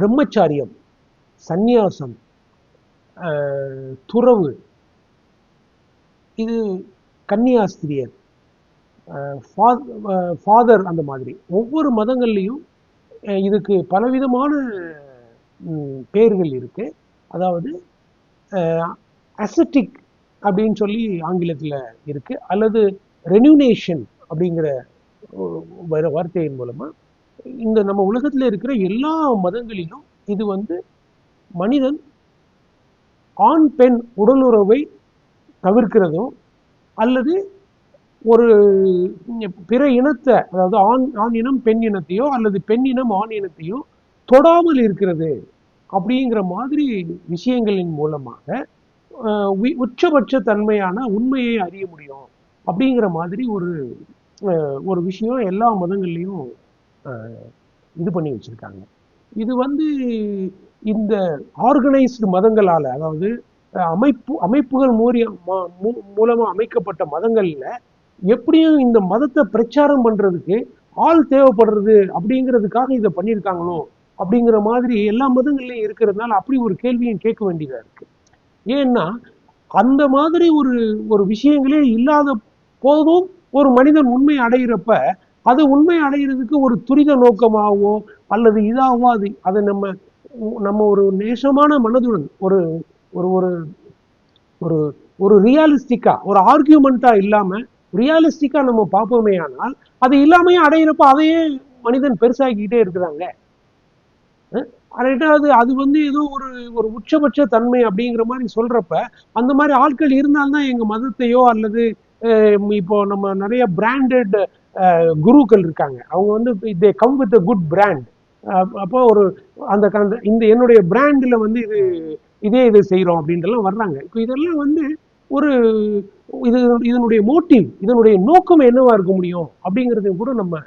பிரம்மச்சாரியம் சந்நியாசம் துறவு. இது கன்னியாஸ்திரியர் ஃபாதர் அந்த மாதிரி. ஒவ்வொரு மதங்கள்லையும் இதுக்கு பலவிதமான பெயர்கள் இருக்கு. அதாவது அசட்டிக் அப்படின்னு சொல்லி ஆங்கிலத்தில் இருக்கு. அல்லது ரெனியூனேஷன் அப்படிங்கிற வார்த்தையின் மூலமாக இந்த நம்ம உலகத்தில் இருக்கிற எல்லா மதங்களிலும் இது வந்து மனிதன் ஆண் பெண் உடலுறவை தவிர்க்கிறதும் அல்லது ஒரு பிற இனத்தை அதாவது ஆண் ஆண் இனம் பெண் இனத்தையோ அல்லது பெண் இனம் ஆண் இனத்தையோ தொடாமல் இருக்கிறது அப்படிங்கிற மாதிரி விஷயங்களின் மூலமாக உச்சபட்ச தன்மையான உண்மையை அறிய முடியும் அப்படிங்கிற மாதிரி ஒரு அஹ், ஒரு விஷயம் எல்லா மதங்கள்லையும் இது பண்ணி வச்சிருக்காங்க. இது வந்து இந்த ஆர்கனைஸ்டு மதங்களால் அதாவது அமைப்பு அமைப்புகள் மூரிய மூலமாக மூ- அமைக்கப்பட்ட மதங்களில் எப்படியும் இந்த மதத்தை பிரச்சாரம் பண்ணுறதுக்கு ஆள் தேவைப்படுறது அப்படிங்கிறதுக்காக இதை பண்ணியிருக்காங்களோ அப்படிங்கிற மாதிரி எல்லா மதங்கள்லையும் இருக்கிறதுனால அப்படி ஒரு கேள்வியும் கேட்க வேண்டியதாக இருக்குது ஏன்னா அந்த மாதிரி ஒரு ஒரு விஷயங்களே இல்லாத போதும் ஒரு மனிதன் உண்மை அடைகிறப்ப அது உண்மை அடைகிறதுக்கு ஒரு துரித நோக்கமாகவோ அல்லது இதாகவோ அது அதை நம்ம நம்ம ஒரு நேசமான மனதுடன் ஒரு ஒரு ஒரு ஒரு ஒரு ரியாலிஸ்டிக்காக ஒரு ஆர்கியூமெண்ட்டாக இல்லாம ரியாலிஸ்டிக்கா நம்ம பார்ப்போமே ஆனால் அது இல்லாமையே அடையிறப்ப அதையே மனிதன் பெருசாக்கிக்கிட்டே இருக்கிறாங்க. ரெண்டாவது அது வந்து ஏதோ ஒரு ஒரு உச்சபட்ச தன்மை அப்படிங்கிற மாதிரி சொல்றப்ப அந்த மாதிரி ஆட்கள் இருந்தால்தான் எங்க மதத்தையோ அல்லது இப்போ நம்ம நிறைய பிராண்டட் குருக்கள் இருக்காங்க. அவங்க வந்து they come with good brand அப்போ ஒரு அந்த அந்த- இந்த என்னுடைய பிராண்டில் வந்து இது இதே இது செய்கிறோம் அப்படின்றலாம் வர்றாங்க. இப்போ இதெல்லாம் வந்து ஒரு இது இதனுடைய மோட்டிவ் இதனுடைய நோக்கம் என்னவா இருக்க முடியும் அப்படிங்கிறதையும் கூட நம்ம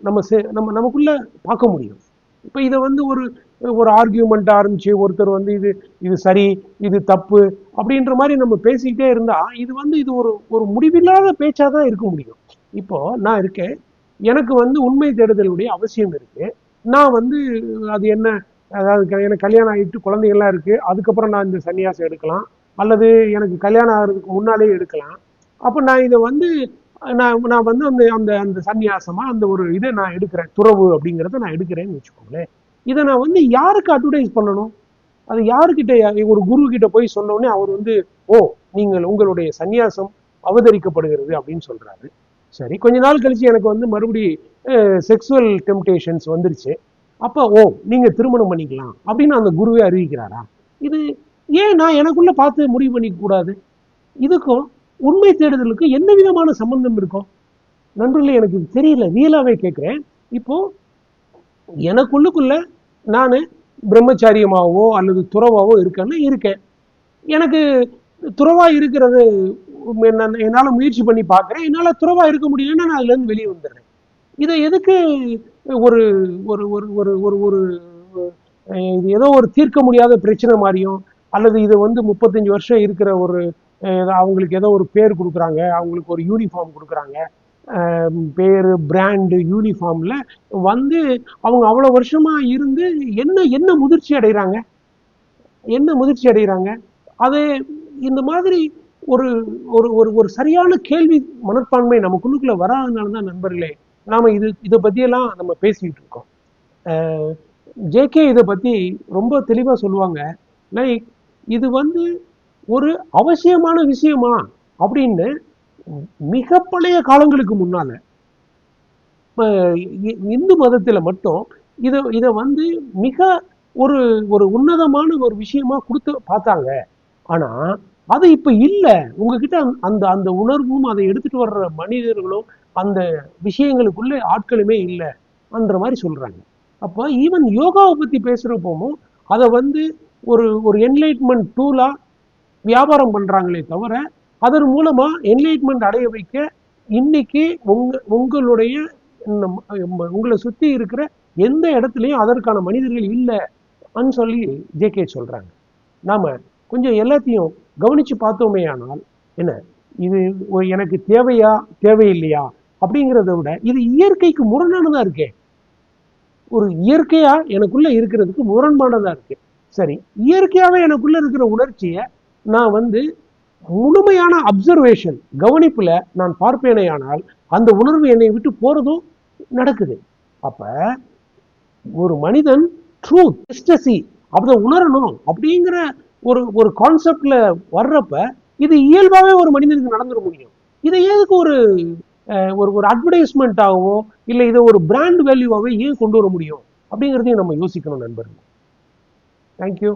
நம்ம செ- நம்ம நமக்குள்ள பார்க்க முடியும். இப்போ இதை வந்து ஒரு ஒரு ஆர்கியூமெண்ட் ஆரம்பிச்சு ஒருத்தர் வந்து இது இது சரி இது தப்பு அப்படின்ற மாதிரி நம்ம பேசிக்கிட்டே இருந்தால் இது வந்து இது ஒரு ஒரு முடிவில்லாத பேச்சாக தான் இருக்க முடியும். இப்போ நான் இருக்கேன். எனக்கு வந்து உண்மை தேடுதலுடைய அவசியம் இருக்கு. நான் வந்து அது என்ன அதாவது க- எனக்கு கல்யாணம் ஆகிட்டு குழந்தைகள்லாம் இருக்கு. அதுக்கப்புறம் நான் இந்த சன்னியாசம் எடுக்கலாம். அல்லது எனக்கு கல்யாணம் ஆகிறதுக்கு முன்னாலே எடுக்கலாம். அப்போ நான் இதை வந்து நான் நான் வந்து அந்த அந்த அந்த சன்னியாசமா அந்த ஒரு இதை நான் எடுக்கிறேன். துறவு அப்படிங்கிறத நான் எடுக்கிறேன்னு வச்சுக்கோங்களேன். இதை நான் வந்து யாருக்கு அட்வர்டைஸ் பண்ணணும்? அது யாருக்கிட்ட ஒரு குரு கிட்ட போய் சொன்னோடனே அவர் வந்து ஓ நீங்கள் உங்களுடைய சந்நியாசம் அவதரிக்கப்படுகிறது அப்படின்னு சொல்றாரு. சரி கொஞ்ச நாள் கழிச்சு எனக்கு வந்து மறுபடி செக்ஸுவல் டெம்டேஷன்ஸ் வந்துருச்சு. அப்போ ஓ நீங்கள் திருமணம் பண்ணிக்கலாம் அப்படின்னு அந்த குருவே அறிவிக்கிறாரா? இது ஏன் நான் எனக்குள்ளே பார்த்து முடிவு பண்ணிக்க கூடாது இதுக்கும் உண்மை தேடுதலுக்கும் எந்த விதமான சம்பந்தம் இருக்கும்? நண்பர்களே எனக்கு தெரியல. ரியலாகவே கேட்குறேன். இப்போது எனக்குள்ளுக்குள்ள நான் பிரம்மச்சாரியமாகவோ அல்லது துறவாவோ இருக்கேன்னா இருக்கேன். எனக்கு துறவாக இருக்கிறது என்னால் முயற்சி பண்ணி பார்க்குறேன். என்னால் துறவாக இருக்க முடியலன்னா நான் அதுலேருந்து வெளியே வந்துடுறேன். இதை எதுக்கு ஒரு ஒரு ஒரு ஒரு ஒரு ஒரு இது ஏதோ ஒரு தீர்க்க முடியாத பிரச்சனை மாதிரியும் அல்லது இது வந்து முப்பத்தஞ்சு வருஷம் இருக்கிற ஒரு அவங்களுக்கு ஏதோ ஒரு பேர் கொடுக்குறாங்க. அவங்களுக்கு ஒரு யூனிஃபார்ம் கொடுக்குறாங்க. பேர் பிராண்டு யூனிஃபார்மில் வந்து அவங்க அவ்வளோ வருஷமாக இருந்து என்ன என்ன முதிர்ச்சி அடைகிறாங்க? என்ன முதிர்ச்சி அடைகிறாங்க? அது இந்த மாதிரி ஒரு ஒரு ஒரு ஒரு சரியான கேள்வி மனப்பான்மை நமக்குள்ளுக்குள்ள வராதனால தான் நண்பர்களே நாம இது இதை பத்தியெல்லாம் நம்ம பேசிக்கிட்டு இருக்கோம். ஜேகே இதை பத்தி ரொம்ப தெளிவா சொல்லுவாங்க. லைக் இது வந்து ஒரு அவசியமான விஷயமா அப்படின்னு மிக பழைய காலங்களுக்கு முன்னால இந்து மதத்துல மட்டும் இதை இதை வந்து மிக ஒரு ஒரு உன்னதமான ஒரு விஷயமா கொடுத்து பார்த்தாங்க. ஆனா அது இப்ப இல்ல. உங்ககிட்ட அந்த- அந்த அந்த உணர்வும் அதை எடுத்துட்டு வர்ற மனிதர்களும் அந்த விஷயங்களுக்குள்ள ஆட்களுமே இல்லை மாதிரி சொல்றாங்க. அப்போ ஈவன் யோகாவை பத்தி பேசுறப்பவும் அதை வந்து ஒரு ஒரு என்லைட்மெண்ட் டூலா வியாபாரம் பண்றாங்களே தவிர அதன் மூலமா என்லைட்மெண்ட் அடைய வைக்க இன்னைக்கு உங்க உங்களுடைய உங்களை சுத்தி இருக்கிற எந்த இடத்துலையும் அதற்கான மனிதர்கள் இல்லைன்னு சொல்லி ஜேகே சொல்றாங்க. நாம கொஞ்சம் எல்லாத்தையும் கவனிச்சு பார்த்தோமே ஆனால் என்ன இது எனக்கு தேவையா தேவையில்லையா அப்படிங்கிறத விட இது இயற்கைக்கு முரணானதாக இருக்கே. ஒரு இயற்கையாக எனக்குள்ளே இருக்கிறதுக்கு முரண்பானதாக இருக்கு. சரி இயற்கையாகவே எனக்குள்ளே இருக்கிற உணர்ச்சியை நான் வந்து முழுமையான அப்சர்வேஷன் கவனிப்பில் நான் பார்ப்பேனேயானால் அந்த உணர்வு என்னை விட்டு போகிறதும் நடக்குது. அப்ப ஒரு மனிதன் ட்ரூத் எஸ்டசி அதை உணரணும் அப்படிங்கிற ஒரு ஒரு கான்செப்ட்ல வர்றப்ப இது இயல்பாவே ஒரு மனிதனுக்கு நடந்துட முடியும். இதை எதுக்கு ஒரு அஹ், ஒரு ஒரு அட்வர்டைஸ்மெண்ட்டாகவோ இல்லை இதை ஒரு பிராண்ட் வேல்யூவாகவே ஏன் கொண்டு வர முடியும்? அப்படிங்கிறதையும் நம்ம யோசிக்கணும் நண்பர்கள். தேங்க்யூ